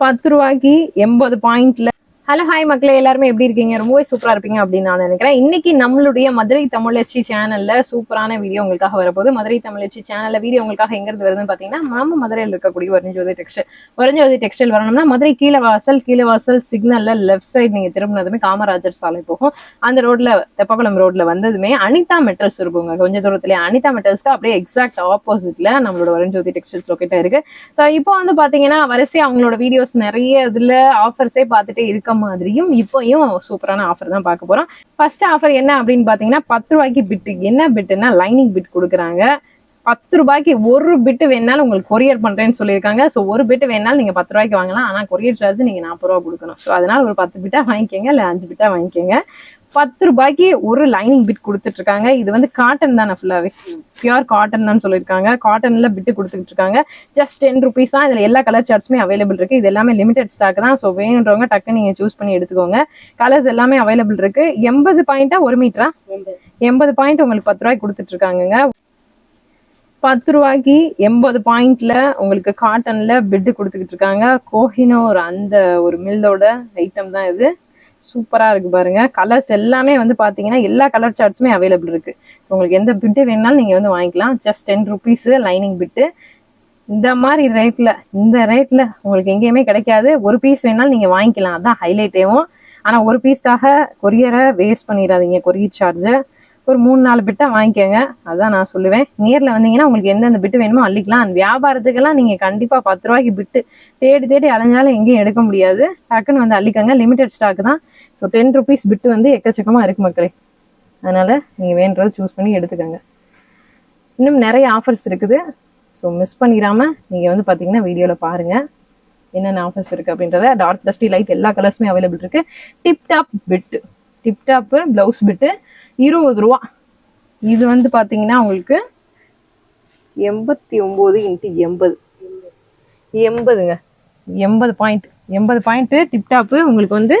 பத்து ரூபாய்க்கு எண்பது பாயிண்ட்ல ஹலோ ஹாய் மக்களே. எல்லாருமே எப்படி இருக்கீங்க? ரொம்பவே சூப்பரா இருப்பீங்க அப்படின்னு நான் நினைக்கிறேன். இன்னைக்கு நம்மளுடைய மதுரை தமிழச்சி சேனல்ல சூப்பரான வீடியோ உங்களுக்காக வரப்போகுது. மதுரை தமிழச்சி சேனல்ல வீடியோ உங்களுக்காக எங்க வருதுன்னு பாத்தீங்கன்னா நம்ம மதுரையில் இருக்கக்கூடிய ஒரஞ்சோதி டெக்ஸ்டைல் ஒரஞ்சோதி டெக்ஸ்டைல் வரணும்னா மதுரை கீழே வாசல் கீழே வாசல் சிக்னல்ல லெஃப்ட் சைடு நீங்க திரும்பினதுமே காமராஜர் சாலை போகும். அந்த ரோட்ல தெப்பகுளம் ரோட்ல வந்ததுமே அனிதா மெட்டல்ஸ் இருக்குங்க. கொஞ்ச தூரத்துல அனிதா மெட்டல்ஸ்க்கு அப்படியே எக்ஸாக்ட் ஆப்போசிட்ல நம்மளோட வரஞ்சோதி டெக்ஸ்டைல்ஸ் லொக்கேட்டாக இருக்கு. ஸோ இப்போ வந்து பாத்தீங்கன்னா வரிசை அவங்களோட வீடியோஸ் நிறைய இதுல ஆஃபர்ஸே பார்த்துட்டே இருக்க மாதிரியும் இப்போயும் சூப்பரான ஆஃபர் தான் பார்க்க போறோம். ஃபர்ஸ்ட் ஆஃபர் என்ன அப்படின்னு பாத்தீங்கன்னா பத்து ரூபாய்க்கு பிட்டு என்ன பிட்டுன்னா லைனிங் பிட் கொடுக்குறாங்க. பத்து ரூபாய்க்கு ஒரு பிட்டு வேணாலும் உங்களுக்கு கொரியர் பண்றேன்னு சொல்லியிருக்காங்க. ஸோ ஒரு பிட்டு வேணாலும் நீங்க பத்து ரூபாய்க்கு வாங்கலாம். ஆனா கொரியர் சார்ஜ் நீங்க நாற்பது ரூபா கொடுக்கணும். ஸோ அதனால ஒரு பத்து பிட்டா வாங்கிக்கோங்க இல்ல அஞ்சு பிட்டா வாங்கிக்கோங்க. பத்து ரூபாய்க்கு ஒரு லைனிங் பிட் கொடுத்துட்டு இருக்காங்க இது வந்து காட்டன் தானே ஃபுல்லாவே பியூர் காட்டன் தான் சொல்லியிருக்காங்க. காட்டன்ல பிட்டு கொடுத்துட்டு இருக்காங்க ஜஸ்ட் டென் ருபீஸ் தான். இதுல எல்லா கலர் சார்ட்ஸுமே அவைலபிள் இருக்கு. இது எல்லாமே லிமிடெட் ஸ்டாக் தான். ஸோ வேணுன்றவங்க டக்கு நீங்க சூஸ் பண்ணி எடுத்துக்கோங்க. கலர்ஸ் எல்லாமே அவைலபிள் இருக்கு. எண்பது பாயிண்டா ஒரு மீட்டரா எண்பது பாயிண்ட் உங்களுக்கு பத்து ரூபாய்க்கு கொடுத்துட்டு இருக்காங்க பத்து ரூபாய்க்கு எண்பது பாயிண்ட்ல உங்களுக்கு காட்டன்ல பிட்டு கொடுத்துக்கிட்டு இருக்காங்க கோஹினோ ஒரு அந்த ஒரு மில்லோட ஐட்டம் தான் இது. சூப்பராக இருக்கு பாருங்கள் கலர்ஸ் எல்லாமே வந்து பார்த்தீங்கன்னா எல்லா கலர் சார்ட்ஸுமே அவைலபிள் இருக்குது உங்களுக்கு எந்த பிட்டு வேணாலும் நீங்கள் வந்து வாங்கிக்கலாம். Just ten rupees lining bit இந்த மாதிரி ரேட்டில் இந்த ரேட்டில் உங்களுக்கு எங்கேயுமே கிடைக்காது. ஒரு பீஸ் வேணாலும் நீங்கள் வாங்கிக்கலாம். அதான் ஹைலைட்டேவும் ஆனால் ஒரு பீஸ்க்காக கொரியரை வேஸ்ட் பண்ணிடாதீங்க கொரியர் சார்ஜை ஒரு மூணு நாலு பிட்டை வாங்கிக்கோங்க. அதான் நான் சொல்லுவேன். நேரில் வந்தீங்கன்னா உங்களுக்கு எந்தெந்த பிட்டு வேணுமோ அள்ளிக்கலாம். அந்த வியாபாரத்துக்கெல்லாம் நீங்கள் கண்டிப்பாக பத்து ரூபாய்க்கு பிட்டு தேடி தேடி அலைஞ்சாலும் எங்கேயும் எடுக்க முடியாது. டக்குன்னு வந்து அள்ளிக்கோங்க. லிமிடெட் ஸ்டாக் தான். ஸோ டென் ருபீஸ் பிட்டு வந்து எக்கச்சக்கமாக இருக்கு மக்களே. அதனால் நீங்கள் வேண்டதை சூஸ் பண்ணி எடுத்துக்கோங்க. இன்னும் நிறைய ஆஃபர்ஸ் இருக்குது. ஸோ மிஸ் பண்ணிடாம நீங்கள் வந்து பார்த்தீங்கன்னா வீடியோவில் பாருங்க. என்னென்ன ஆஃபர்ஸ் இருக்குது அப்படின்றத. டார்க் டஸ்டி லைட் எல்லா கலர்ஸுமே அவைலபிள் இருக்குது tiptop bit tiptop blouse bit இருபது ரூபா. இது வந்து பார்த்தீங்கன்னா உங்களுக்கு எண்பத்தி ஒம்பது இன்ட்டு எண்பது. எண்பதுங்க. எண்பது பாயிண்ட் எண்பது பாயிண்ட்டு டிப்டாப்பு உங்களுக்கு வந்து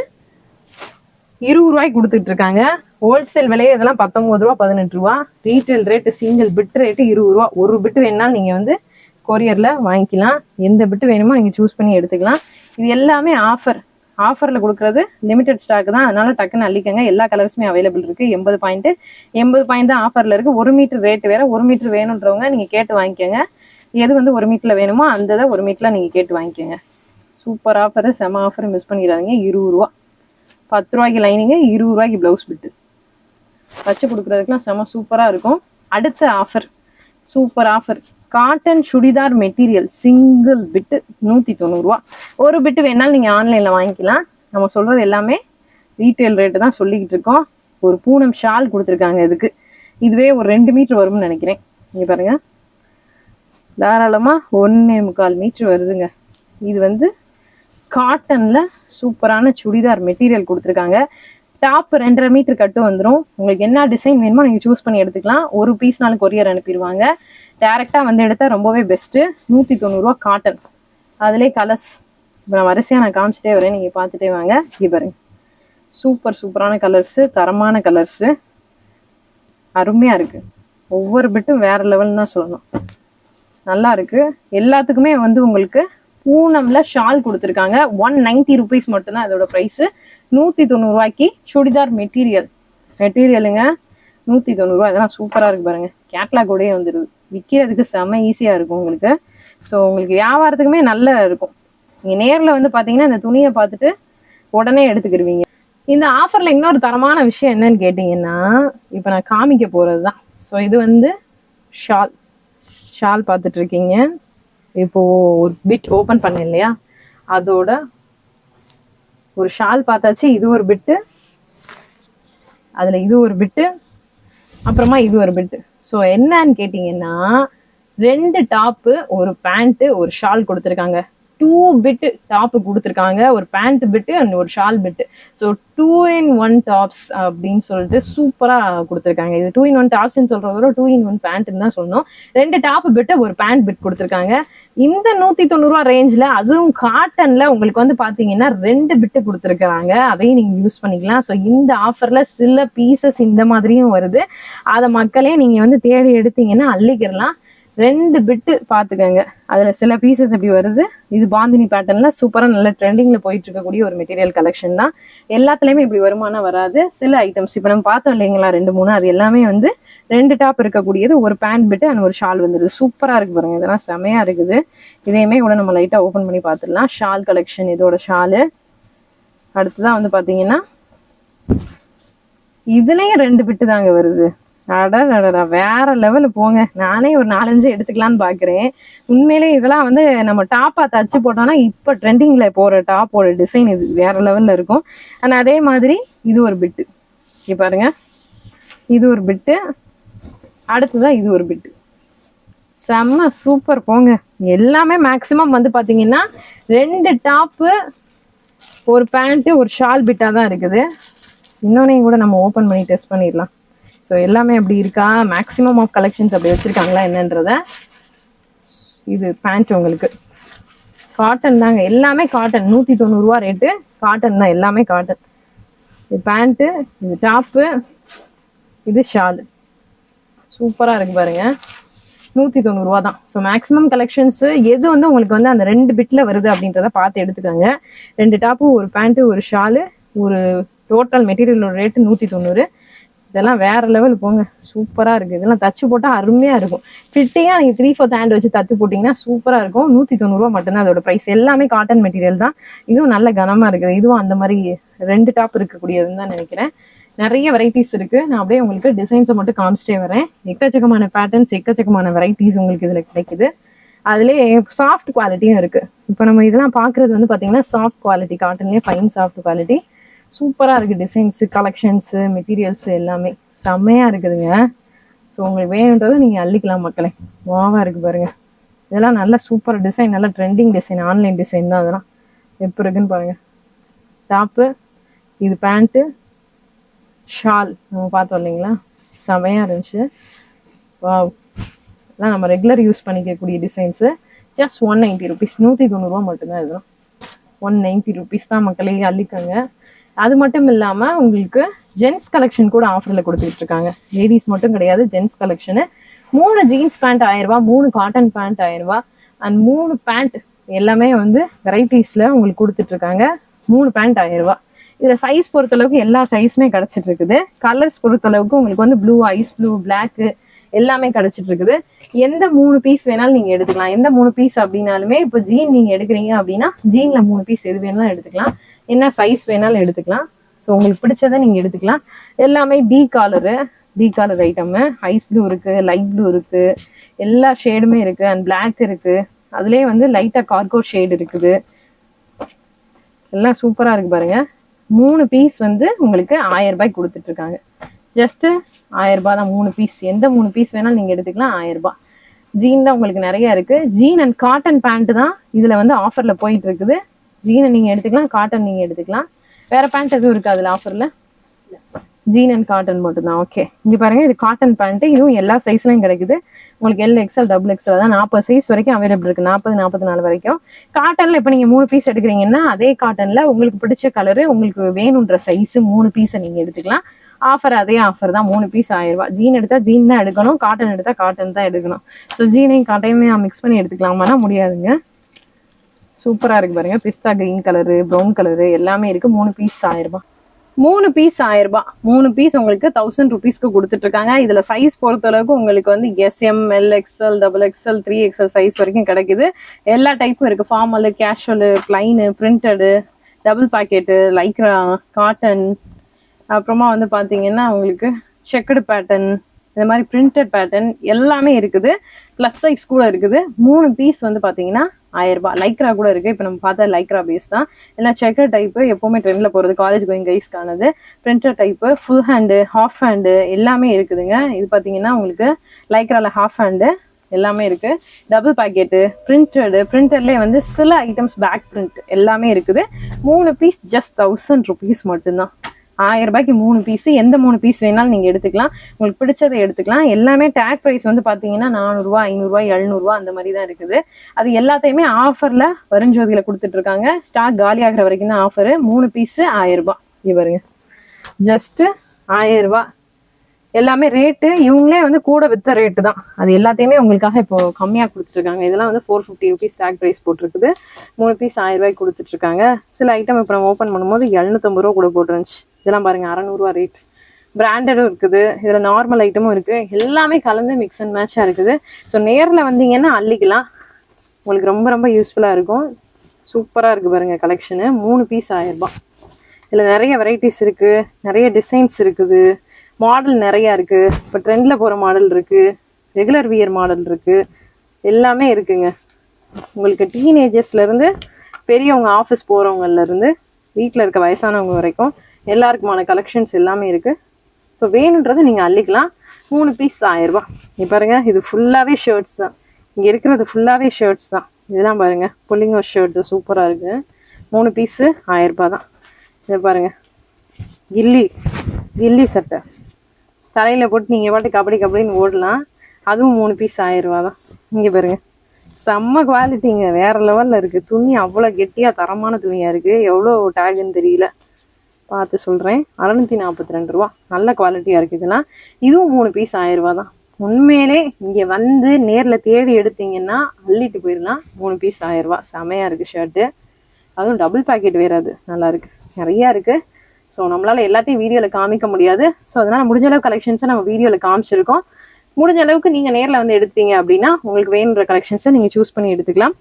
இருபது ரூபாய்க்கு கொடுத்துட்டு இருக்காங்க ஹோல்சேல் விலையே இதெல்லாம் பத்தொன்பது ரூபா பதினெட்டு ரூபா. Retail rate single bit rate இருபது ரூபா. ஒரு பிட்டு வேணாலும் நீங்கள் வந்து கொரியரில் வாங்கிக்கலாம். எந்த பிட்டு வேணுமோ நீங்கள் சூஸ் பண்ணி எடுத்துக்கலாம். இது எல்லாமே ஆஃபர் ஆஃபரில் கொடுக்குறது லிமிடெட் ஸ்டாக் தான். அதனால டக்குன்னு அள்ளிக்கங்க. எல்லா கலர்ஸுமே அவைலபிள் இருக்குது எண்பது பாயிண்ட்டு எண்பது பாயிண்ட் தான் ஆஃபரில் இருக்குது ஒரு மீட்டர் ரேட்டு வேறு ஒரு மீட்டர் வேணுன்றவங்க நீங்கள் கேட்டு வாங்கிக்கோங்க. எது வந்து ஒரு மீட்டரில் வேணுமோ அந்த இதை ஒரு மீட்டில் நீங்கள் கேட்டு வாங்கிக்கோங்க. சூப்பர் ஆஃபரு செம ஆஃபர் மிஸ் பண்ணிடாதீங்க. இருபது ரூபா. பத்து ரூபாய்க்கு லைனிங்கு இருபது ரூபாய்க்கு ப்ளவுஸ் பிட்டு வச்சு கொடுக்குறதுக்குலாம் செம சூப்பராக இருக்கும். அடுத்த offer super offer cotton churidar material single bit நூற்றி தொண்ணூறுரூவா ஒரு பிட்டு வேணாலும் நீங்கள் ஆன்லைனில் வாங்கிக்கலாம். நம்ம சொல்கிறது எல்லாமே ரீட்டைல் ரேட்டு தான் சொல்லிக்கிட்டு இருக்கோம். ஒரு பூனம் ஷால் கொடுத்துருக்காங்க இதுக்கு. இதுவே ஒரு ரெண்டு மீட்ரு வரும்னு நினைக்கிறேன். இங்கே பாருங்கள் தாராளமாக ஒன்றே முக்கால் மீட்ரு வருதுங்க. இது வந்து காட்டனில் சூப்பரான சுடிதார் மெட்டீரியல் கொடுத்துருக்காங்க. டாப் ரெண்டரை மீட்டர் கட்டு வந்துடும் உங்களுக்கு என்ன டிசைன் வேணுமோ நீங்கள் சூஸ் பண்ணி எடுத்துக்கலாம். ஒரு பீஸ்னாலும் கொரியர் அனுப்பிடுவாங்க. டேரெக்டாக வந்து எடுத்தால் ரொம்பவே பெஸ்ட்டு நூற்றி தொண்ணூறுரூவா காட்டன் அதுலேயே கலர்ஸ் இப்போ நான் வரிசையாக நான் காமிச்சிட்டே வரேன். நீங்கள் பார்த்துட்டே வாங்க. இங்கே பாருங்க. சூப்பர் சூப்பரான கலர்ஸு தரமான கலர்ஸு அருமையாக இருக்குது ஒவ்வொரு பிட்டும் வேற லெவல்னு தான் சொல்லணும். நல்லா இருக்குது எல்லாத்துக்குமே வந்து உங்களுக்கு பூனம்ல ஷால் கொடுத்துருக்காங்க. ஒன் நைன்டி ருபீஸ் மட்டும்தான் இதோட ப்ரைஸ் நூற்றி தொண்ணூறுரூவாய்க்கு சுடிதார் மெட்டீரியல் மெட்டீரியலுங்க நூற்றி தொண்ணூறுரூவா இதெல்லாம் சூப்பராக இருக்கு பாருங்க. கேட்லாகோடயே வந்துடுது விற்கிறதுக்கு செம்ம ஈஸியாக இருக்கும் உங்களுக்கு. ஸோ உங்களுக்கு வியாபாரத்துக்குமே நல்லா இருக்கும். நீங்கள் நேரில் வந்து பார்த்தீங்கன்னா இந்த துணியை பார்த்துட்டு உடனே எடுத்துக்கிடுவீங்க இந்த ஆஃபரில் இன்னொரு தரமான விஷயம் என்னன்னு கேட்டிங்கன்னா இப்போ நான் காமிக்க போகிறது தான் ஸோ இது வந்து ஷால். ஷால் பார்த்துட்டு இப்போ ஒரு பிட் ஓப்பன் பண்ணேன் இல்லையா? அதோட ஒரு ஷால் பார்த்தாச்சு இது ஒரு பிட்டு அதுல இது ஒரு பிட்டு அப்புறமா இது ஒரு பிட்டு ஸோ என்னன்னு கேட்டிங்கன்னா ரெண்டு டாப்பு ஒரு பேண்ட்டு ஒரு ஷால் கொடுத்துருக்காங்க. டூ பிட்டு டாப்பு கொடுத்துருக்காங்க. ஒரு பேண்ட் பிட்டு அண்ட் ஒரு shawl bit so two in one tops அப்படின்னு சொல்லிட்டு சூப்பராக கொடுத்துருக்காங்க. இது டூ இன் ஒன் டாப்ஸ்ன்னு சொல்கிறத விட டூ இன் ஒன் பேண்ட்னு தான் சொன்னோம் ரெண்டு டாப் பிட்டு ஒரு பேண்ட் பிட் கொடுத்துருக்காங்க. இந்த நூற்றி தொண்ணூறுரூவா ரேஞ்சில் அதுவும் காட்டனில் உங்களுக்கு வந்து பார்த்தீங்கன்னா ரெண்டு பிட்டு கொடுத்துருக்காங்க அதையும் நீங்கள் யூஸ் பண்ணிக்கலாம். ஸோ இந்த ஆஃபரில் சில பீசஸ் இந்த மாதிரியும் வருது. அதை மக்களே நீங்கள் வந்து தேடி எடுத்தீங்கன்னா அள்ளிக்கிறலாம் ரெண்டு பிட்டு பார்த்துக்கோங்க அதில் சில பீசஸ் எப்படி வருது? இது பாந்தினி பேட்டர்னில் சூப்பராக நல்ல ட்ரெண்டிங்கில் போயிட்டு இருக்கக்கூடிய ஒரு மெட்டீரியல் கலெக்ஷன் தான். எல்லாத்துலேயுமே இப்படி வருமானம் வராது. சில ஐட்டம்ஸ் இப்போ நம்ம பார்த்தோம் இல்லைங்களா? ரெண்டு மூணு அது எல்லாமே வந்து ரெண்டு டாப் இருக்கக்கூடியது. ஒரு பேண்ட் பிட்டு அண்ட் ஒரு ஷால் வந்துடுது சூப்பராக இருக்கு பாருங்க. இதெல்லாம் செமையா இருக்குது. இதையுமே கூட நம்ம லைட்டாக ஓப்பன் பண்ணி பார்த்துடலாம். ஷால் கலெக்ஷன் இதோட ஷாலு அடுத்ததான் வந்து பார்த்தீங்கன்னா இதுலேயும் ரெண்டு பிட்டு தாங்க வருது. அடடா வேற லெவலு போங்க. நானே ஒரு நாலஞ்சு எடுத்துக்கலாம்னு பாக்குறேன். உண்மையிலே இதெல்லாம் வந்து நம்ம டாப்பா தச்சு போட்டோம்னா இப்ப ட்ரெண்டிங்ல போற டாப்போட டிசைன் இது வேற லெவல்ல இருக்கும். ஆனா அதே மாதிரி இது ஒரு பிட்டு இங்க பாருங்க. இது ஒரு பிட்டு அடுத்ததான் இது ஒரு பிட்டு செம்ம சூப்பர் போங்க. எல்லாமே மேக்சிமம் வந்து பாத்தீங்கன்னா ரெண்டு டாப்பு ஒரு பேண்ட்டு ஒரு ஷால் பிட்டாக தான் இருக்குது. இன்னொன்னையும் கூட நம்ம ஓப்பன் பண்ணி டெஸ்ட் பண்ணிடலாம். ஸோ எல்லாமே அப்படி இருக்கா? மேக்ஸிமம் ஆஃப் கலெக்ஷன்ஸ் அப்படி வச்சுருக்காங்களா என்னன்றத இது பேண்ட் உங்களுக்கு. காட்டன் தாங்க எல்லாமே காட்டன் நூற்றி தொண்ணூறுரூவா ரேட்டு காட்டன் தான் எல்லாமே காட்டன் இது பேண்ட்டு இது டாப்பு இது ஷாலு சூப்பராக இருக்கு பாருங்க. நூற்றி தொண்ணூறுரூவா தான். ஸோ மேக்ஸிமம் கலெக்ஷன்ஸு எது வந்து உங்களுக்கு வந்து அந்த ரெண்டு பிட்டில் வருது அப்படின்றத பார்த்து எடுத்துக்கோங்க. ரெண்டு டாப்பு ஒரு பேண்ட்டு ஒரு ஷாலு ஒரு டோட்டல் மெட்டீரியலோட ரேட்டு நூற்றி தொண்ணூறு. இதெல்லாம் வேற லெவல் போங்க. சூப்பராக இருக்குது இதெல்லாம் தச்சு போட்டால் அருமையாக இருக்கும். ஃபிட்டியாக நீங்கள் த்ரீ ஃபோர்த் ஹேண்ட் வச்சு தத்து போட்டிங்கன்னா சூப்பராக இருக்கும். நூற்றி தொண்ணூறுரூவா மட்டும்தான் அதோட ப்ரைஸ் எல்லாமே காட்டன் மெட்டீரியல் தான். இதுவும் நல்ல கனமாக இருக்குது. இதுவும் அந்த மாதிரி ரெண்டு டாப் இருக்கக்கூடியதுன்னு தான் நினைக்கிறேன். நிறைய வெரைட்டிஸ் இருக்கு. நான் அப்படியே உங்களுக்கு டிசைன்ஸை மட்டும் காமிச்சிட்டே வரேன். எக்கச்சக்கமான பேட்டர்ன்ஸ் எக்கச்சக்கமான வெரைட்டிஸ் உங்களுக்கு இதில் கிடைக்குது. அதுலேயே சாஃப்ட் குவாலிட்டியும் இருக்கு. இப்போ நம்ம இதெல்லாம் பார்க்குறது வந்து பார்த்தீங்கன்னா சாஃப்ட் குவாலிட்டி காட்டன்லேயே ஃபைன் சாஃப்ட் குவாலிட்டி சூப்பராக இருக்குது டிசைன்ஸு கலெக்ஷன்ஸு மெட்டீரியல்ஸு எல்லாமே. செம்மையாக இருக்குதுங்க. ஸோ உங்களுக்கு வேணுன்றதை நீங்கள் அள்ளிக்கலாம் மக்களே. வாவாக இருக்குது பாருங்கள் இதெல்லாம் நல்ல சூப்பர் டிசைன் நல்ல ட்ரெண்டிங் டிசைன் ஆன்லைன் டிசைன் தான் அதெல்லாம். எப்போ இருக்குன்னு பாருங்கள் டாப்பு இது பேண்ட்டு ஷால் நம்ம பார்த்தோம் இல்லைங்களா? செமையாக இருந்துச்சு. வாவ் எல்லாம் நம்ம regular use பண்ணிக்கக்கூடிய designs just one ninety rupees நூற்றி தொண்ணூறுரூவா மட்டும்தான் இதெல்லாம். ஒன் நைன்ட்டி ருபீஸ் தான் மக்களே அள்ளிக்கங்க. அது மட்டும் இல்லாமல் உங்களுக்கு ஜென்ஸ் கலெக்ஷன் கூட ஆஃபரில் கொடுத்துட்டு இருக்காங்க லேடிஸ் மட்டும் கிடையாது ஜென்ஸ் கலெக்ஷனு மூணு ஜீன்ஸ் பேண்ட் ஆயிரரூபா மூணு காட்டன் பேண்ட் ஆயிரரூபா அண்ட் மூணு பேண்ட் எல்லாமே வந்து வெரைட்டிஸில் உங்களுக்கு கொடுத்துட்டு இருக்காங்க மூணு பேண்ட் ஆயிரரூபா இதில் சைஸ் பொறுத்தளவுக்கு எல்லா சைஸுமே கிடச்சிட்டு இருக்குது கலர்ஸ் பொறுத்தளவுக்கு உங்களுக்கு வந்து ப்ளூ ஐஸ் ப்ளூ பிளாக்கு எல்லாமே கிடச்சிட்டு இருக்குது எந்த மூணு பீஸ் வேணாலும் நீங்கள் எடுத்துக்கலாம். எந்த மூணு பீஸ் அப்படின்னாலுமே இப்போ ஜீன் நீங்கள் எடுக்கிறீங்க அப்படின்னா ஜீனில் மூணு பீஸ் எது வேணாலும் எடுத்துக்கலாம். என்ன சைஸ் வேணாலும் எடுத்துக்கலாம். ஸோ உங்களுக்கு பிடிச்சதை நீங்கள் எடுத்துக்கலாம். எல்லாமே T collar T collar item ice blue இருக்குது லைட் ப்ளூ இருக்குது எல்லா ஷேடுமே இருக்குது அண்ட் பிளாக் இருக்குது அதுலேயே வந்து லைட்டாக கார்கோ ஷேடு இருக்குது. எல்லாம் சூப்பராக இருக்குது பாருங்கள் மூணு பீஸ் வந்து உங்களுக்கு ஆயிரம் ரூபாய்க்கு கொடுத்துட்ருக்காங்க ஜஸ்ட்டு ஆயிரரூபா தான் மூணு பீஸ் எந்த மூணு பீஸ் வேணாலும் நீங்கள் எடுத்துக்கலாம் ஆயிரரூபா ஜீன் தான் உங்களுக்கு நிறைய இருக்குது ஜீன் அண்ட் காட்டன் பேண்ட்டு தான் இதில் வந்து ஆஃபரில் போயிட்டு இருக்குது. ஜீனை நீங்கள் எடுத்துக்கலாம் காட்டன் நீங்கள் எடுத்துக்கலாம். வேற பேண்ட் எதுவும் இருக்கு அதில் ஆஃபரில் ஜீன் அண்ட் காட்டன் மட்டும்தான். ஓகே இங்கே பாருங்க இது காட்டன் பேண்ட்டு இதுவும் எல்லா சைஸ்லையும் கிடைக்குது. உங்களுக்கு எல் எக்ஸ்எல் டபுள் எக்ஸ்எல் தான் நாற்பது சைஸ் வரைக்கும் அவைலபிள் இருக்குது நாற்பது நாற்பத்தி நாலு வரைக்கும். காட்டனில் இப்போ நீங்கள் மூணு பீஸ் எடுக்கிறீங்கன்னா அதே காட்டனில் உங்களுக்கு பிடிச்ச கலரு உங்களுக்கு வேணுன்ற சைஸு மூணு பீஸை நீங்கள் எடுத்துக்கலாம். ஆஃபர் அதே ஆஃபர் தான். மூணு பீஸ் ஆயிரம் ஜீன் எடுத்தால் ஜீன் தான் எடுக்கணும். காட்டன் எடுத்தால் காட்டன் தான் எடுக்கணும். ஸோ ஜீனையும் காட்டையுமே மிக்ஸ் பண்ணி எடுத்துக்கலாமானா முடியாதுங்க. சூப்பராக இருக்கு பாருங்க. Pista green colour brown colour எல்லாமே இருக்கு. மூணு பீஸ் ஆயிரம் மூணு பீஸ் ஆயிரம் ரூபாய். மூணு பீஸ் உங்களுக்கு தௌசண்ட் ருபீஸ்க்கு கொடுத்துட்டு இருக்காங்க இதுல சைஸ் பொறுத்த அளவுக்கு உங்களுக்கு வந்து S M L XL double XL three XL size வரைக்கும் கிடைக்குது. எல்லா டைப்பும் இருக்கு. Formal casual plain printed double pocket Lycra cotton அப்புறமா வந்து பாத்தீங்கன்னா உங்களுக்கு செக்குடு பேட்டர்ன் இந்த மாதிரி பிரிண்டட் பேட்டர்ன் எல்லாமே இருக்குது. ப்ளஸ் சைஸ் கூட இருக்குது. மூணு பீஸ் வந்து பார்த்தீங்கன்னா ஆயிரம் ரூபாய். லைக்ரா கூட இருக்குது இப்போ நம்ம பார்த்தா லைக்ரா பீஸ் தான். எல்லாம் செக்கர் டைப்பு எப்போவுமே ட்ரெண்டில் போகிறது college going கைஸ்க்கானது printed type full hand half hand எல்லாமே இருக்குதுங்க. இது பார்த்தீங்கன்னா உங்களுக்கு லைக்ராவில் ஹாஃப் ஹேண்டு எல்லாமே இருக்குது டபுள் பாக்கெட்டு பிரிண்டடு பிரிண்டர்லேயே வந்து சில ஐட்டம்ஸ் பேக் பிரிண்ட் எல்லாமே இருக்குது. மூணு பீஸ் ஜஸ்ட் தௌசண்ட் ருபீஸ் மட்டும்தான். ஆயிரம் ரூபாய்க்கு மூணு பீஸ் எந்த மூணு பீஸ் வேணாலும் நீங்க எடுத்துக்கலாம். உங்களுக்கு பிடிச்சதை எடுத்துக்கலாம். எல்லாமே டேக் ப்ரைஸ் வந்து பாத்தீங்கன்னா நானூறுரூவா ஐநூறுரூவா எழுநூறுவா அந்த மாதிரி தான் இருக்குது. அது எல்லாத்தையுமே ஆஃபர்ல வருஞ்சோதியில கொடுத்துட்டு இருக்காங்க. ஸ்டாக் காலி ஆகிற வரைக்கும் தான் ஆஃபர் மூணு பீஸ் ஆயிரம் ரூபாய். இங்க பாருங்க. ஜஸ்ட் ஆயிரம் ரூபாய். எல்லாமே ரேட்டு இவங்களே வந்து கூட வித்த ரேட்டு தான். அது எல்லாத்தையுமே உங்களுக்காக இப்போ கம்மியாக கொடுத்துருக்காங்க இதெல்லாம் வந்து four fifty rupees tag price போட்டிருக்குது. மூணு பீஸ் ஆயிரம் ரூபாய்க்கு கொடுத்துட்ருக்காங்க சில ஐட்டம் இப்போ நம்ம ஓப்பன் பண்ணும்போது எழுநூத்தம்பது ரூபா கூட போட்டுருந்துச்சு. இதெல்லாம் பாருங்க அறநூறுவா ரேட் பிராண்டடும் இருக்குது இதில் நார்மல் ஐட்டமும் இருக்குது எல்லாமே கலந்து மிக்ஸ் அண்ட் மேட்சாக இருக்குது. ஸோ நேரில் வந்தீங்கன்னா அள்ளிக்கலாம். உங்களுக்கு ரொம்ப ரொம்ப யூஸ்ஃபுல்லாக இருக்கும். சூப்பராக இருக்குது பாருங்கள் கலெக்ஷனு மூணு பீஸ் ஆயிரரூபா இதில் நிறைய வெரைட்டிஸ் இருக்குது நிறைய டிசைன்ஸ் இருக்குது. மாடல் நிறையா இருக்குது இப்போ ட்ரெண்டில் போகிற மாடல் இருக்குது ரெகுலர் வியர் மாடல் இருக்குது எல்லாமே இருக்குங்க. உங்களுக்கு டீனேஜர்ஸ்லேருந்து பெரியவங்க ஆஃபீஸ் போகிறவங்கலேருந்து வீட்டில் இருக்க வயசானவங்க வரைக்கும் எல்லாருக்குமான கலெக்ஷன்ஸ் எல்லாமே இருக்குது ஸோ வேணுன்றது நீங்கள் அள்ளிக்கலாம். மூணு பீஸ் ஆயிரரூபா நீ பாருங்கள் இது ஃபுல்லாகவே ஷர்ட்ஸ் தான். இங்கே இருக்கிறது ஃபுல்லாகவே ஷர்ட்ஸ் தான். இதெல்லாம் பாருங்கள் புள்ளிங்க ஷர்ட் சூப்பராக இருக்குது மூணு பீஸு ஆயிரரூபா தான். இதை பாருங்கள் கில்லி கில்லி சட்டை. தலையில் போட்டு நீங்கள் பாட்டு கபடி கபடின்னு ஓடலாம். அதுவும் மூணு பீஸ் ஆயிரரூபா தான். இங்கே பாருங்க செம்ம குவாலிட்டிங்க வேறு லெவலில் இருக்குது துணி அவ்வளோ கெட்டியாக தரமான துணியாக இருக்குது எவ்வளோ டேகுன்னு தெரியல. பார்த்து சொல்கிறேன் அறநூற்றி நாற்பத்தி ரெண்டு ரூபா. நல்ல குவாலிட்டியாக இருக்குதுன்னா இதுவும் மூணு பீஸ் ஆயிரரூபா தான். உண்மையிலே இங்கே வந்து நேரில் தேடி எடுத்தீங்கன்னா அள்ளிட்டு போயிடலாம். மூணு பீஸ் ஆயிரரூபா செமையாக இருக்குது ஷர்ட்டு அதுவும் டபுள் பேக்கெட் வேறு அது. நல்லா இருக்கு. நிறையா இருக்குது ஸோ நம்மளால எல்லாத்தையும் வீடியோவில் காமிக்க முடியாது. ஸோ அதனால் முடிஞ்ச அளவு கலெக்ஷன்ஸை நம்ம வீடியோவில் காமிச்சிருக்கோம். முடிஞ்ச அளவுக்கு நீங்கள் நேரில் வந்து எடுத்தீங்க அப்படின்னா உங்களுக்கு வேணுன்ற கலெக்ஷன்ஸை நீங்கள் சூஸ் பண்ணி எடுத்துக்கலாம்.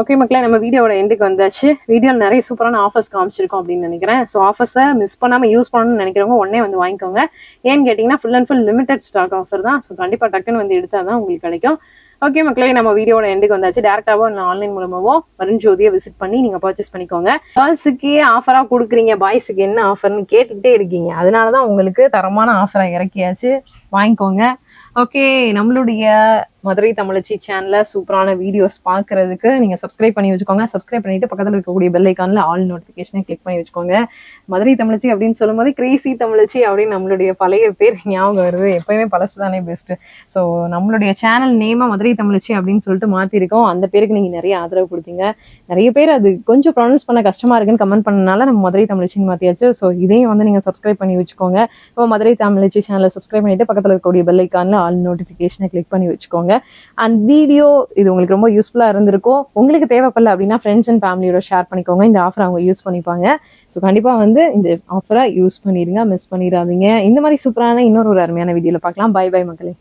ஓகே மக்களே நம்ம வீடியோவோட எண்டுக்கு வந்தாச்சு. வீடியோவில் நிறைய சூப்பரான ஆஃபர்ஸ் காமிச்சிருக்கோம் அப்படின்னு நினைக்கிறேன். ஸோ ஆஃபர்ஸை மிஸ் பண்ணாமல் யூஸ் பண்ணணும்னு நினைக்கிறவங்க உடனே வந்து வாங்கிக்கோங்க. ஏன்னு கேட்டிங்கன்னா full and full limited stock offer தான். ஸோ கண்டிப்பாக டக்குன்னு வந்து எடுத்தால் தான் உங்களுக்கு கிடைக்கும். ஓகே மக்களே நம்ம வீடியோட எண்டுக்கு வந்தாச்சு. டேரக்டாவோ இல்லை ஆன்லைன் மூலமாவோ வருண்ஜோதியை விசிட் பண்ணி நீங்க பர்ச்சேஸ் பண்ணிக்கோங்க. கேர்ள்ஸுக்கே ஆஃபராக கொடுக்குறீங்க பாய்ஸுக்கு என்ன ஆஃபர்னு கேட்டுக்கிட்டே இருக்கீங்க. அதனால தான் உங்களுக்கு தரமான ஆஃபராக இறக்கியாச்சு. வாங்கிக்கோங்க. ஓகே நம்மளுடைய மதுரை தமிழச்சி சேனல்ல சூப்பரான வீடியோஸ் பார்க்கறதுக்கு நீங்க சப்ஸ்கிரைப் பண்ணி வச்சுக்கோங்க. சப்ஸ்கிரைப் பண்ணிட்டு பக்கத்துல இருக்கக்கூடிய பெல் ஐக்கான்ல ஆல் நோட்டிபிகேஷனை கிளிக் பண்ணி வச்சுக்கோங்க. மதுரை தமிழச்சி அப்படின்னு சொல்லும்போது கிரேசி தமிழச்சி அப்படின்னு நம்மளுடைய பழைய பேர் ஞாபகம் வருது. எப்பயுமே பழசு தானே பெஸ்ட் ஸோ நம்மளுடைய சேனல் நேமா மதுரை தமிழச்சி அப்படின்னு சொல்லிட்டு மாத்திருக்கோம். அந்த பேருக்கு நீங்க நிறைய ஆதரவு கொடுத்தீங்க. நிறைய பேர் அது கொஞ்சம் ப்ரொனவுன்ஸ் பண்ண கஷ்டமா இருக்குன்னு கமெண்ட் பண்ணனால நம்ம மதுரை தமிழச்சின்னு மாத்தியாச்சு. ஸோ இதையும் வந்து நீங்க சப்ஸ்கிரைப் பண்ணி வச்சுக்கோங்க. இப்போ மதுரை தமிழச்சி சேனலை சப்ஸ்கிரைப் பண்ணிட்டு பக்கத்தில் இருக்கக்கூடிய பெல் ஐக்கானில் ஆல் நோட்டிஃபிகேஷனை கிளிக் பண்ணி வச்சுக்கோங்க. அண்ட் வீடியோ இது உங்களுக்கு ரொம்ப யூஸ்ஃபுல்லாக இருந்திருக்கும். உங்களுக்கு தேவைப்படல அப்படின்னா ஃப்ரெண்ட்ஸ் அண்ட் ஃபேமிலியோட ஷேர் பண்ணிக்கோங்க. இந்த ஆஃபர் அவங்க யூஸ் பண்ணிப்பாங்க. ஸோ கண்டிப்பா வந்து இந்த ஆஃபரை யூஸ் பண்ணிடுங்க மிஸ் பண்ணிடாதீங்க. இந்த மாதிரி சூப்பரான இன்னொரு ஒரு அருமையான வீடியோவில் பார்க்கலாம். பை பை மக்களே.